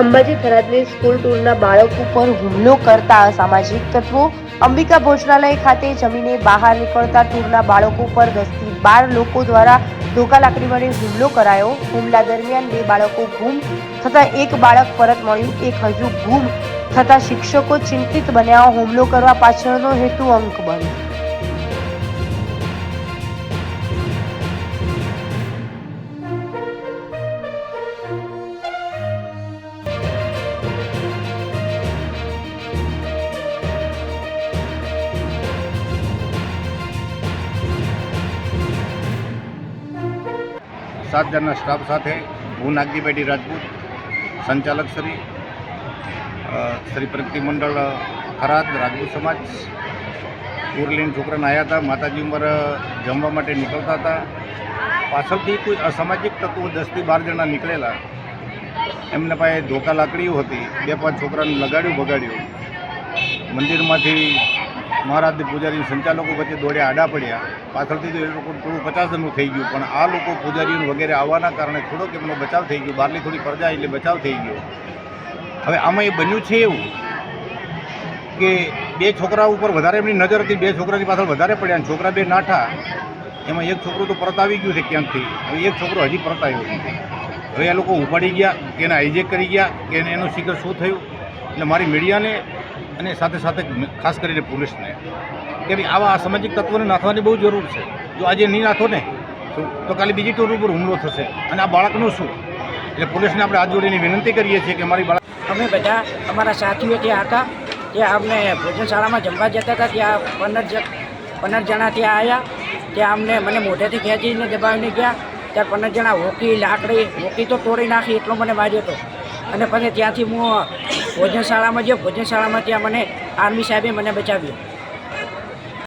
Ambaji થરાદની school ટૂરના બાળક ઉપર હુમલો કરતા સામાજિક તત્વો અંબિકા ભોજનાલય ખાતે જમીને બહાર નીકળતા ટૂરના બાળકો પર દસથી બાર લોકો દ્વારા ધોકા લાકડી વડે હુમલો કરાયો. હુમલા દરમિયાન બે બાળકો ગુમ થતાં એક બાળક પરત મળ્યું, એક હજુ ગુમ થતાં શિક્ષકો ચિંતિત બન્યા. હુમલો કરવા પાછળનો હેતુ અંક બન્યો સાત જણના સ્ટાફ સાથે હું નાગજીભાઈ રાજપૂત, સંચાલક શ્રી શ્રી પ્રગતિ મંડળ ખરાદ રાજપૂત સમાજ, ઉરલીન છોકરાને આવ્યા હતા, માતાજી ઉંમર જમવા માટે નીકળતા હતા. પાછળથી કોઈ અસામાજિક તત્વો દસથી બાર જણા નીકળેલા. એમને પાસે ધોકા લાકડીઓ હતી, બે પાંચ છોકરાને લગાડ્યું બગાડ્યું મંદિરમાંથી મહારાજ પૂજારી સંચાલકો વચ્ચે દોડ્યા આડા પડ્યા. પાછળથી તો એ લોકો થોડું પચાસ જણનું થઈ ગયું, પણ આ લોકો પૂજારીઓ વગેરે આવવાના કારણે થોડોક એમનો બચાવ થઈ ગયો. બહારની થોડી પ્રજા એટલે બચાવ થઈ ગયો. હવે આમાં એ બન્યું છે એવું કે બે છોકરા ઉપર વધારે એમની નજર હતી, બે છોકરાની પાછળ વધારે પડ્યા અને છોકરા બે નાઠા. એમાં એક છોકરો તો પરત આવી ગયું છે ક્યાંકથી? હવે એક છોકરો હજી પરત આવ્યો હવે એ લોકો ઉપાડી ગયા, કે એને હાઈજેક કરી ગયા, કે એનું શિખર શું થયું? એટલે મારી મીડિયાને અને સાથે સાથે ખાસ કરીને પોલીસને, કે ભાઈ આવા અસામાજિક તત્વોને નાખવાની બહુ જરૂર છે. જો આજે નહીં નાખો ને, તો- કાલે બીજી ટોર ઉપર હુમલો થશે. અને આ બાળકનું શું? એટલે પોલીસને આપણે હાથ જોડીને વિનંતી કરીએ છીએ કે મારી બાળક અમે બધા અમારા સાથીઓ ત્યાં હતા ત્યાં અમને ભોજનશાળામાં જમવા જતા હતા, ત્યાં પંદર જ પંદર જણા ત્યાં આવ્યા ત્યાં અમને મને મોઢેથી ખેંચીને દબાવીને ગયા, ત્યાં પંદર જણા હોકી, લાકડી, હોકી તો તોડી નાખી, એટલો મને માર્યો હતો અને પછી ત્યાંથી હું ભોજનશાળામાં જે ભોજનશાળામાં ત્યાં મને આર્મી સાહેબે મને બચાવ્યો.